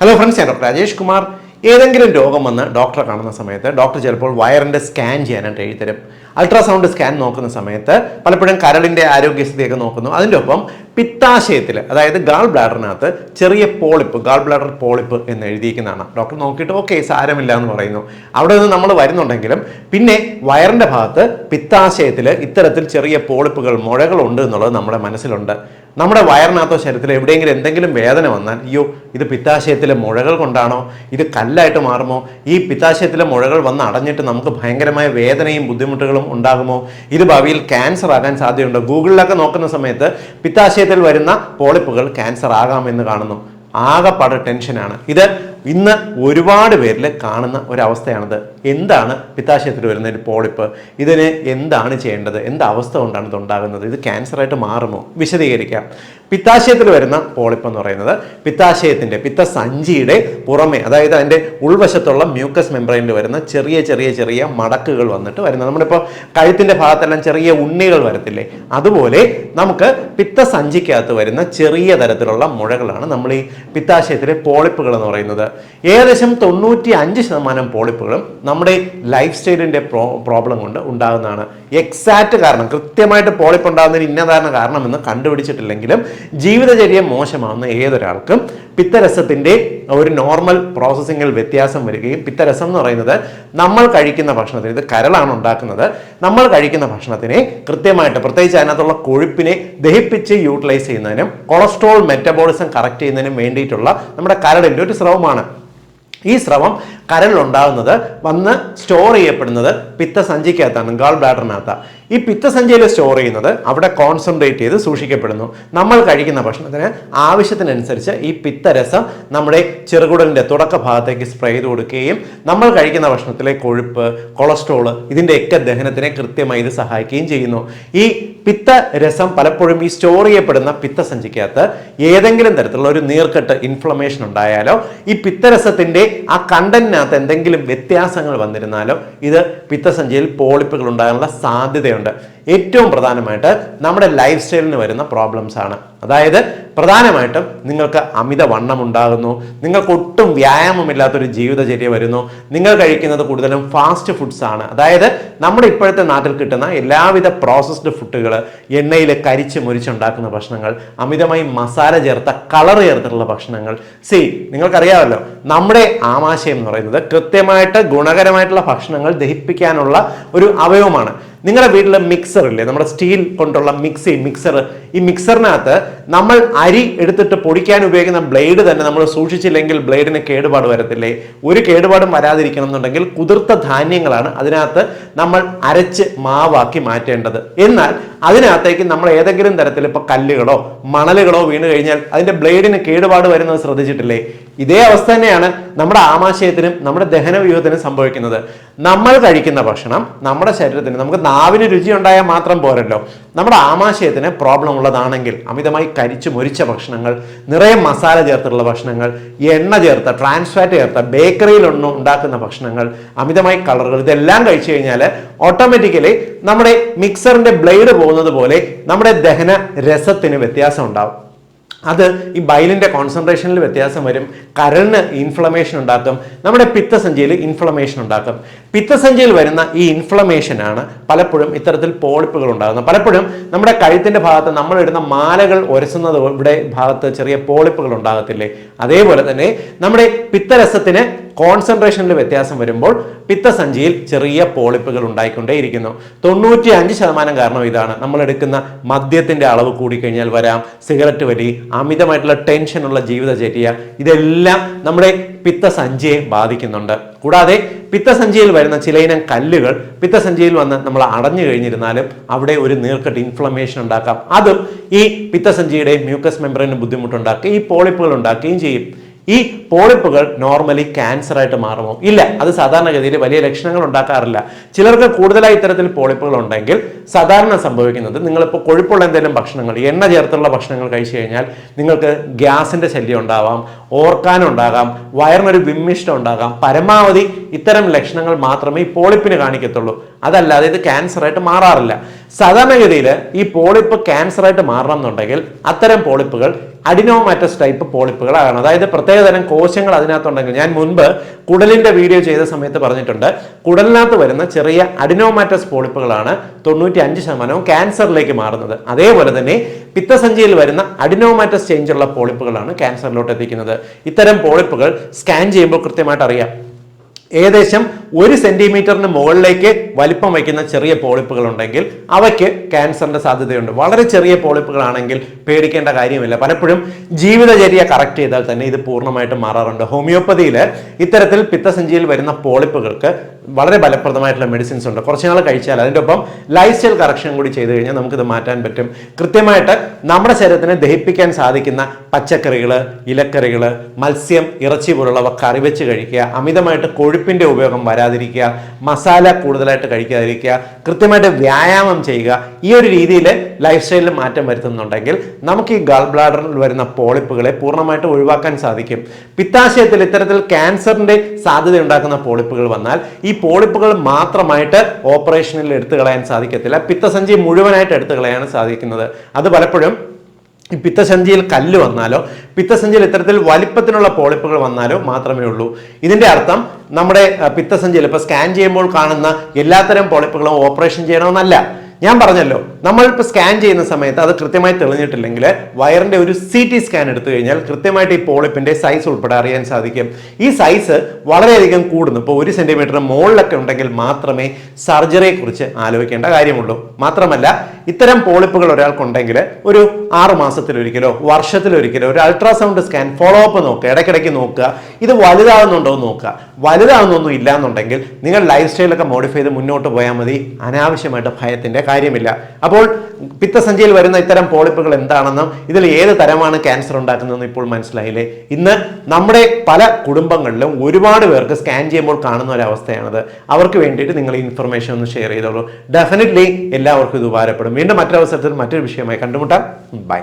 Hello friends ഞാൻ doctor Rajesh Kumar. ഏതെങ്കിലും രോഗം വന്ന് ഡോക്ടറെ കാണുന്ന സമയത്ത് ഡോക്ടർ ചിലപ്പോൾ വയറിന്റെ സ്കാൻ ചെയ്യാനായിട്ട് എഴുതരും അൾട്രാസൗണ്ട് സ്കാൻ നോക്കുന്ന സമയത്ത് പലപ്പോഴും കരളിന്റെ ആരോഗ്യസ്ഥിതിയൊക്കെ നോക്കുന്നു. അതിന്റെ ഒപ്പം പിത്താശയത്തിൽ അതായത് ഗാൾ ബ്ലാഡറിനകത്ത് ചെറിയ പോളിപ്പ് ഗാൾ ബ്ലാഡർ പോളിപ്പ് എന്ന് എഴുതിയിരിക്കുന്നതാണ്. ഡോക്ടർ നോക്കിയിട്ട് ഓക്കെ സാരമില്ല എന്ന് പറയുന്നു. അവിടെ നിന്ന് നമ്മൾ വരുന്നുണ്ടെങ്കിലും പിന്നെ വയറിന്റെ ഭാഗത്ത് പിത്താശയത്തിൽ ഇത്തരത്തിൽ ചെറിയ പോളിപ്പുകൾ മുഴകളുണ്ട് എന്നുള്ളത് നമ്മുടെ മനസ്സിലുണ്ട്. നമ്മുടെ വയറിനകത്തോ ശരീരത്തിൽ എവിടെയെങ്കിലും എന്തെങ്കിലും വേദന വന്നാൽ അയ്യോ ഇത് പിത്താശയത്തിലെ മുഴകൾ കൊണ്ടാണോ? ഇത് കല്ലായിട്ട് മാറുമോ? ഈ പിത്താശയത്തിലെ മുഴകൾ വന്ന് അടഞ്ഞിട്ട് നമുക്ക് ഭയങ്കരമായ വേദനയും ബുദ്ധിമുട്ടുകളും ഉണ്ടാകുമോ? ഇത് ഭാവിയിൽ ക്യാൻസർ ആകാൻ സാധ്യതയുണ്ടോ. ഗൂഗിളിലൊക്കെ നോക്കുന്ന സമയത്ത് പിത്താശയത്തിൽ വരുന്ന പോളിപ്പുകൾ ക്യാൻസർ ആകാമെന്ന് കാണുന്നു. ആകെപ്പാട് ടെൻഷനാണ് ഇത് ഇന്ന് ഒരുപാട് പേരിൽ കാണുന്ന ഒരവസ്ഥയാണിത്. എന്താണ് പിത്താശയത്തിൽ വരുന്ന ഒരു പോളിപ്പ്? ഇതിനെ എന്താണ് ചെയ്യേണ്ടത്? എന്ത് അവസ്ഥ കൊണ്ടാണ് ഇത് ഉണ്ടാകുന്നത്? ഇത് ക്യാൻസറായിട്ട് മാറുമോ? വിശദീകരിക്കാം. പിത്താശയത്തിൽ വരുന്ന പോളിപ്പ് എന്ന് പറയുന്നത് പിത്താശയത്തിന്റെ പിത്തസഞ്ചിയുടെ പുറമെ അതായത് അതിന്റെ ഉൾവശത്തുള്ള മ്യൂക്കസ് മെമ്പറൈനിൽ വരുന്ന ചെറിയ ചെറിയ ചെറിയ മടക്കുകൾ വന്നിട്ട് വരുന്നത്. നമ്മളിപ്പോൾ കഴുത്തിന്റെ ഭാഗത്തെല്ലാം ചെറിയ ഉണ്ണികൾ വരത്തില്ലേ? അതുപോലെ നമുക്ക് പിത്തസഞ്ചിക്കകത്ത് വരുന്ന ചെറിയ തരത്തിലുള്ള മുഴകളാണ് നമ്മൾ ഈ പിത്താശയത്തിലെ പോളിപ്പുകൾ എന്ന് പറയുന്നത്. ഏകദേശം തൊണ്ണൂറ്റി അഞ്ച് ശതമാനം പോളിപ്പുകളും നമ്മുടെ ലൈഫ് സ്റ്റൈലിന്റെ പ്രോ പ്രോബ്ലം കൊണ്ട് ഉണ്ടാകുന്നതാണ്. എക്സാക്റ്റ് കാരണം കൃത്യമായിട്ട് പോളിപ്പ് ഉണ്ടാകുന്നതിന് ഇന്നതാണ് കാരണമെന്ന് കണ്ടുപിടിച്ചിട്ടില്ലെങ്കിലും ജീവിതചര്യ മോശമാവുന്ന ഏതൊരാൾക്കും പിത്തരസത്തിന്റെ ഒരു നോർമൽ പ്രോസസ്സിങ്ങിൽ വ്യത്യാസം വരികയും പിത്തരസം എന്ന് പറയുന്നത് നമ്മൾ കഴിക്കുന്ന ഭക്ഷണത്തിന് ഇത് കരളാണ് ഉണ്ടാക്കുന്നത്. നമ്മൾ കഴിക്കുന്ന ഭക്ഷണത്തിനെ കൃത്യമായിട്ട് പ്രത്യേകിച്ച് അതിനകത്തുള്ള കൊഴുപ്പിനെ ദഹിപ്പിച്ച് യൂട്ടിലൈസ് ചെയ്യുന്നതിനും കൊളസ്ട്രോൾ മെറ്റബോളിസം കറക്റ്റ് ചെയ്യുന്നതിനും വേണ്ടിയിട്ടുള്ള നമ്മുടെ കരളിന്റെ ഒരു സ്രവമാണ്. ഈ സ്രവം കരളിലുണ്ടാകുന്നത് വന്ന് സ്റ്റോർ ചെയ്യപ്പെടുന്നത് പിത്തസഞ്ചിക്കകത്താണ് ഗാൾ ബ്ലാഡറിനകത്താണ് ഈ പിത്തസഞ്ചിയിൽ സ്റ്റോർ ചെയ്യുന്നത് അവിടെ കോൺസെൻട്രേറ്റ് ചെയ്ത് സൂക്ഷിക്കപ്പെടുന്നു. നമ്മൾ കഴിക്കുന്ന ഭക്ഷണത്തിന് ആവശ്യത്തിനനുസരിച്ച് ഈ പിത്തരസം നമ്മുടെ ചെറുകുടലിന്റെ തുടക്ക ഭാഗത്തേക്ക് സ്പ്രേ ചെയ്ത് കൊടുക്കുകയും നമ്മൾ കഴിക്കുന്ന ഭക്ഷണത്തിലെ കൊഴുപ്പ് കൊളസ്ട്രോൾ ഇതിന്റെയൊക്കെ ദഹനത്തിനെ കൃത്യമായി ഇത് സഹായിക്കുകയും ചെയ്യുന്നു. ഈ പിത്തരസം പലപ്പോഴും ഈ സ്റ്റോർ ചെയ്യപ്പെടുന്ന പിത്തസഞ്ചിക്കകത്ത് ഏതെങ്കിലും തരത്തിലുള്ള ഒരു നീർക്കെട്ട് ഇൻഫ്ലമേഷൻ ഉണ്ടായാലോ ഈ പിത്തരസത്തിന്റെ ആ കണ്ടന്റിനകത്ത് എന്തെങ്കിലും വ്യത്യാസങ്ങൾ വന്നിരുന്നാലോ ഇത് പിത്തസഞ്ചിയിൽ പോളിപ്പുകൾ ഉണ്ടാകാനുള്ള സാധ്യതയുണ്ട്. ഏറ്റവും പ്രധാനമായിട്ട് നമ്മുടെ ലൈഫ് സ്റ്റൈലിന് വരുന്ന പ്രോബ്ലംസ് ആണ്. അതായത് പ്രധാനമായിട്ടും നിങ്ങൾക്ക് അമിത വണ്ണം ഉണ്ടാകുന്നു നിങ്ങൾക്ക് ഒട്ടും വ്യായാമമില്ലാത്തൊരു ജീവിതചര്യ വരുന്നു നിങ്ങൾ കഴിക്കുന്നത് കൂടുതലും ഫാസ്റ്റ് ഫുഡ്സ് ആണ്. അതായത് നമ്മുടെ ഇപ്പോഴത്തെ നാട്ടിൽ കിട്ടുന്ന എല്ലാവിധ പ്രോസസ്ഡ് ഫുഡുകൾ എണ്ണയിൽ കരിച്ച് മുരിച്ചുണ്ടാക്കുന്ന ഭക്ഷണങ്ങൾ അമിതമായി മസാല ചേർത്ത കളർ ചേർത്തിട്ടുള്ള ഭക്ഷണങ്ങൾ. സി നിങ്ങൾക്കറിയാമല്ലോ നമ്മുടെ ആമാശയം എന്ന് പറയുന്നത് കൃത്യമായിട്ട് ഗുണകരമായിട്ടുള്ള ഭക്ഷണങ്ങൾ ദഹിപ്പിക്കാനുള്ള ഒരു അവയവമാണ്. നിങ്ങളുടെ വീട്ടിലെ മിക്സർ ഇല്ലേ? നമ്മുടെ സ്റ്റീൽ കൊണ്ടുള്ള മിക്സി മിക്സർ ഈ മിക്സറിനകത്ത് നമ്മൾ അരി എടുത്തിട്ട് പൊടിക്കാൻ ഉപയോഗിക്കുന്ന ബ്ലേഡ് തന്നെ നമ്മൾ സൂക്ഷിച്ചില്ലെങ്കിൽ ബ്ലേഡിന് കേടുപാട് വരത്തില്ലേ? ഒരു കേടുപാടും വരാതിരിക്കണം എന്നുണ്ടെങ്കിൽ കുതിർത്ത ധാന്യങ്ങളാണ് അതിനകത്ത് നമ്മൾ അരച്ച് മാവാക്കി മാറ്റേണ്ടത്. എന്നാൽ അതിനകത്തേക്ക് നമ്മൾ ഏതെങ്കിലും തരത്തിൽ ഇപ്പോൾ കല്ലുകളോ മണലുകളോ വീണ് കഴിഞ്ഞാൽ അതിന്റെ ബ്ലേഡിന് കേടുപാട് വരുന്നത് ശ്രദ്ധിച്ചിട്ടില്ലേ? ഇതേ അവസ്ഥ തന്നെയാണ് നമ്മുടെ ആമാശയത്തിനും നമ്മുടെ ദഹന വ്യൂഹത്തിനും സംഭവിക്കുന്നത്. നമ്മൾ കഴിക്കുന്ന ഭക്ഷണം നമ്മുടെ ശരീരത്തിന് നമുക്ക് നാവിന് രുചി ഉണ്ടായാൽ മാത്രം പോരല്ലോ. നമ്മുടെ ആമാശയത്തിന് പ്രോബ്ലം ഉള്ളതാണെങ്കിൽ അമിതമായി കരിച്ചു മൊരിച്ച ഭക്ഷണങ്ങൾ നിറയെ മസാല ചേർത്തുള്ള ഭക്ഷണങ്ങൾ എണ്ണ ചേർത്ത ട്രാൻസ്ഫാറ്റ് ചേർത്ത ബേക്കറിയിലൊന്നും ഉണ്ടാക്കുന്ന ഭക്ഷണങ്ങൾ അമിതമായി കളറുകൾ ഇതെല്ലാം കഴിച്ചു കഴിഞ്ഞാൽ ഓട്ടോമാറ്റിക്കലി നമ്മുടെ മിക്സറിന്റെ ബ്ലേഡ് പോകുന്നത് പോലെ നമ്മുടെ ദഹന രസത്തിന് വ്യത്യാസം ഉണ്ടാവും. അത് ഈ ബൈലിന്റെ കോൺസെൻട്രേഷനിൽ വ്യത്യാസം വരും. കരളിന് ഇൻഫ്ലമേഷൻ ഉണ്ടാക്കും. നമ്മുടെ പിത്തസഞ്ചിയിൽ ഇൻഫ്ലമേഷൻ ഉണ്ടാക്കും. പിത്തസഞ്ചിയിൽ വരുന്ന ഈ ഇൻഫ്ലമേഷനാണ് പലപ്പോഴും ഇത്തരത്തിൽ പോളിപ്പുകൾ ഉണ്ടാകുന്നത്. പലപ്പോഴും നമ്മുടെ കഴുത്തിന്റെ ഭാഗത്ത് നമ്മൾ ഇടുന്ന മാലകൾ ഉരസുന്നത് ഇവിടെ ഭാഗത്ത് ചെറിയ പോളിപ്പുകൾ ഉണ്ടാകത്തില്ലേ? അതേപോലെ തന്നെ നമ്മുടെ പിത്തരസത്തിന് കോൺസെൻട്രേഷനിൽ വ്യത്യാസം വരുമ്പോൾ പിത്തസഞ്ചിയിൽ ചെറിയ പോളിപ്പുകൾ ഉണ്ടായിക്കൊണ്ടേയിരിക്കുന്നു. തൊണ്ണൂറ്റി അഞ്ച് ശതമാനം കാരണം ഇതാണ്. നമ്മൾ എടുക്കുന്ന മദ്യത്തിന്റെ അളവ് കൂടിക്കഴിഞ്ഞാൽ വരാം. സിഗരറ്റ് വലി അമിതമായിട്ടുള്ള ടെൻഷനുള്ള ജീവിതചര്യ ഇതെല്ലാം നമ്മുടെ പിത്തസഞ്ചിയെ ബാധിക്കുന്നുണ്ട്. കൂടാതെ പിത്തസഞ്ചിയിൽ വരുന്ന ചിലയിനം കല്ലുകൾ പിത്തസഞ്ചിയിൽ വന്ന് നമ്മൾ അടഞ്ഞു കഴിഞ്ഞിരുന്നാലും അവിടെ ഒരു നീർക്കെട്ട് ഇൻഫ്ലമേഷൻ ഉണ്ടാക്കാം. അതും ഈ പിത്തസഞ്ചിയുടെ മ്യൂക്കസ് മെമ്പറിന് ബുദ്ധിമുട്ടുണ്ടാക്കുകയും ഈ പോളിപ്പുകൾ ഉണ്ടാക്കുകയും ചെയ്യും. ഈ പോളിപ്പുകൾ നോർമലി ക്യാൻസർ ആയിട്ട് മാറുമോ? ഇല്ല. അത് സാധാരണഗതിയിൽ വലിയ ലക്ഷണങ്ങൾ ഉണ്ടാക്കാറില്ല. ചിലർക്ക് കൂടുതലായി ഇത്തരത്തിൽ പോളിപ്പുകൾ ഉണ്ടെങ്കിൽ സാധാരണ സംഭവിക്കുന്നത് നിങ്ങളിപ്പോൾ കൊഴുപ്പുള്ള എന്തെങ്കിലും ഭക്ഷണങ്ങൾ എണ്ണ ചേർത്തുള്ള ഭക്ഷണങ്ങൾ കഴിച്ചു കഴിഞ്ഞാൽ നിങ്ങൾക്ക് ഗ്യാസിന്റെ ശല്യം ഉണ്ടാവാം ഓർക്കാനുണ്ടാകാം വയറിനൊരു വിമ്മിഷ്ടം ഉണ്ടാകാം. പരമാവധി ഇത്തരം ലക്ഷണങ്ങൾ മാത്രമേ ഈ പോളിപ്പിന് കാണിക്കത്തുള്ളൂ. അതല്ലാതെ ഇത് ക്യാൻസറായിട്ട് മാറാറില്ല. സാധാരണഗതിയിൽ ഈ പോളിപ്പ് ക്യാൻസറായിട്ട് മാറണം എന്നുണ്ടെങ്കിൽ അത്തരം പോളിപ്പുകൾ അഡിനോമാറ്റസ് ടൈപ്പ് പോളിപ്പുകളാണ്. അതായത് പ്രത്യേകതരം കോശങ്ങൾ അതിനകത്തുണ്ടെങ്കിൽ ഞാൻ മുൻപ് കുടലിന്റെ വീഡിയോ ചെയ്ത സമയത്ത് പറഞ്ഞിട്ടുണ്ട് കുടലിനകത്ത് വരുന്ന ചെറിയ അഡിനോമാറ്റസ് പോളിപ്പുകളാണ് തൊണ്ണൂറ്റി അഞ്ച് ശതമാനവും ക്യാൻസറിലേക്ക് മാറുന്നത്. അതേപോലെ തന്നെ പിത്തസഞ്ചിയിൽ വരുന്ന അഡിനോമാറ്റസ് ചേഞ്ച് ഉള്ള പോളിപ്പുകളാണ് ക്യാൻസറിലോട്ട് എത്തിക്കുന്നത് ഇത്തരം പോളിപ്പുകൾ സ്കാൻ ചെയ്യുമ്പോൾ കൃത്യമായിട്ട് അറിയാം. ഏകദേശം ഒരു സെന്റിമീറ്ററിന് മുകളിലേക്ക് വലിപ്പം വയ്ക്കുന്ന ചെറിയ പോളിപ്പുകൾ ഉണ്ടെങ്കിൽ അവയ്ക്ക് ക്യാൻസറിന്റെ സാധ്യതയുണ്ട്. വളരെ ചെറിയ പോളിപ്പുകളാണെങ്കിൽ പേടിക്കേണ്ട കാര്യമില്ല. പലപ്പോഴും ജീവിതചര്യ കറക്റ്റ് ചെയ്താൽ തന്നെ ഇത് പൂർണമായിട്ടും മാറാറുണ്ട്. ഹോമിയോപ്പതിയിൽ ഇത്തരത്തിൽ പിത്തസഞ്ചിയിൽ വരുന്ന പോളിപ്പുകൾക്ക് വളരെ ഫലപ്രദമായിട്ടുള്ള മെഡിസിൻസ് ഉണ്ട്. കുറച്ച് നാൾ കഴിച്ചാൽ അതിന്റെ ഒപ്പം ലൈഫ് സ്റ്റൈൽ കറക്ഷൻ കൂടി ചെയ്തു കഴിഞ്ഞാൽ നമുക്കിത് മാറ്റാൻ പറ്റും. കൃത്യമായിട്ട് നമ്മുടെ ശരീരത്തിനെ ദഹിപ്പിക്കാൻ സാധിക്കുന്ന പച്ചക്കറികൾ ഇലക്കറികൾ മത്സ്യം ഇറച്ചി പോലുള്ളവ കറിവെച്ച് കഴിക്കുക. അമിതമായിട്ട് കൊഴുപ്പിന്റെ ഉപയോഗം വരാതിരിക്കുക മസാല കൂടുതലായിട്ട് കഴിക്കാതിരിക്കുക കൃത്യമായിട്ട് വ്യായാമം ചെയ്യുക ഈ ഒരു രീതിയിൽ ലൈഫ് സ്റ്റൈലിൽ മാറ്റം വരുത്തുന്നുണ്ടെങ്കിൽ നമുക്ക് ഈ ഗൾ ബ്ലാഡറിൽ വരുന്ന പോളിപ്പുകളെ പൂർണമായിട്ട് ഒഴിവാക്കാൻ സാധിക്കും. പിത്താശയത്തിൽ ഇത്തരത്തിൽ ക്യാൻസറിന്റെ സാധ്യത ഉണ്ടാക്കുന്ന പോളിപ്പുകൾ വന്നാൽ ഈ പോളിപ്പുകൾ മാത്രമായിട്ട് ഓപ്പറേഷനിൽ എടുത്തു കളയാൻ സാധിക്കത്തില്ല. പിത്തസഞ്ചി മുഴുവനായിട്ട് എടുത്തു കളയാൻ സാധിക്കുന്നത്. അത് പലപ്പോഴും ഈ പിത്തസഞ്ചിയിൽ കല്ല് വന്നാലോ പിത്തസഞ്ചിയിൽ ഇത്തരത്തിൽ വലിപ്പത്തിനുള്ള പോളിപ്പുകൾ വന്നാലോ മാത്രമേ ഉള്ളൂ. ഇതിന്റെ അർത്ഥം നമ്മുടെ പിത്തസഞ്ചിയിൽ ഇപ്പോൾ സ്കാൻ ചെയ്യുമ്പോൾ കാണുന്ന എല്ലാത്തരം പോളിപ്പുകളും ഓപ്പറേഷൻ ചെയ്യണമെന്നല്ല. ഞാൻ പറഞ്ഞല്ലോ നമ്മൾ ഇപ്പോൾ സ്കാൻ ചെയ്യുന്ന സമയത്ത് അത് കൃത്യമായി തെളിഞ്ഞിട്ടില്ലെങ്കിൽ വയറിന്റെ ഒരു സി ടി സ്കാൻ എടുത്തു കഴിഞ്ഞാൽ കൃത്യമായിട്ട് ഈ പോളിപ്പിന്റെ സൈസ് ഉൾപ്പെടെ അറിയാൻ സാധിക്കും. ഈ സൈസ് വളരെയധികം കൂടുന്നു. ഇപ്പോൾ ഒരു സെന്റിമീറ്റർ മുകളിലൊക്കെ ഉണ്ടെങ്കിൽ മാത്രമേ സർജറിയെക്കുറിച്ച് ആലോചിക്കേണ്ട കാര്യമുള്ളൂ. മാത്രമല്ല ഇത്തരം പോളിപ്പുകൾ ഒരാൾക്കുണ്ടെങ്കിൽ ഒരു ആറ് മാസത്തിലൊരിക്കലോ വർഷത്തിലൊരിക്കലോ ഒരു അൾട്രാസൗണ്ട് സ്കാൻ ഫോളോ അപ്പ് നോക്കുക ഇടയ്ക്കിടയ്ക്ക് നോക്കുക. ഇത് വലുതാകുന്നുണ്ടോ എന്ന് നോക്കുക. വലുതാകുന്നൊന്നും ഇല്ല എന്നുണ്ടെങ്കിൽ നിങ്ങൾ ലൈഫ് സ്റ്റൈലൊക്കെ മോഡിഫൈ ചെയ്ത് മുന്നോട്ട് പോയാൽ മതി. അനാവശ്യമായിട്ട് ഭയത്തിന്റെ കാര്യമില്ല. അപ്പോൾ പിത്തസഞ്ചിയിൽ വരുന്ന ഇത്തരം പോളിപ്പുകൾ എന്താണെന്നും ഇതിൽ ഏത് തരമാണ് ക്യാൻസർ ഉണ്ടാക്കുന്നതെന്ന് ഇപ്പോൾ മനസ്സിലായില്ലേ? ഇന്ന് നമ്മുടെ പല കുടുംബങ്ങളിലും ഒരുപാട് പേർക്ക് സ്കാൻ ചെയ്യുമ്പോൾ കാണുന്ന ഒരു അവർക്ക് വേണ്ടിയിട്ട് നിങ്ങൾ ഈ ഇൻഫർമേഷൻ ഒന്ന് ഷെയർ ചെയ്തോളൂ. ഡെഫിനറ്റ്ലി എല്ലാവർക്കും ഇത് ഉപകാരപ്പെടും. വീണ്ടും മറ്റൊരവസരത്തിൽ മറ്റൊരു വിഷയമായി കണ്ടുമുട്ടാം. ബൈ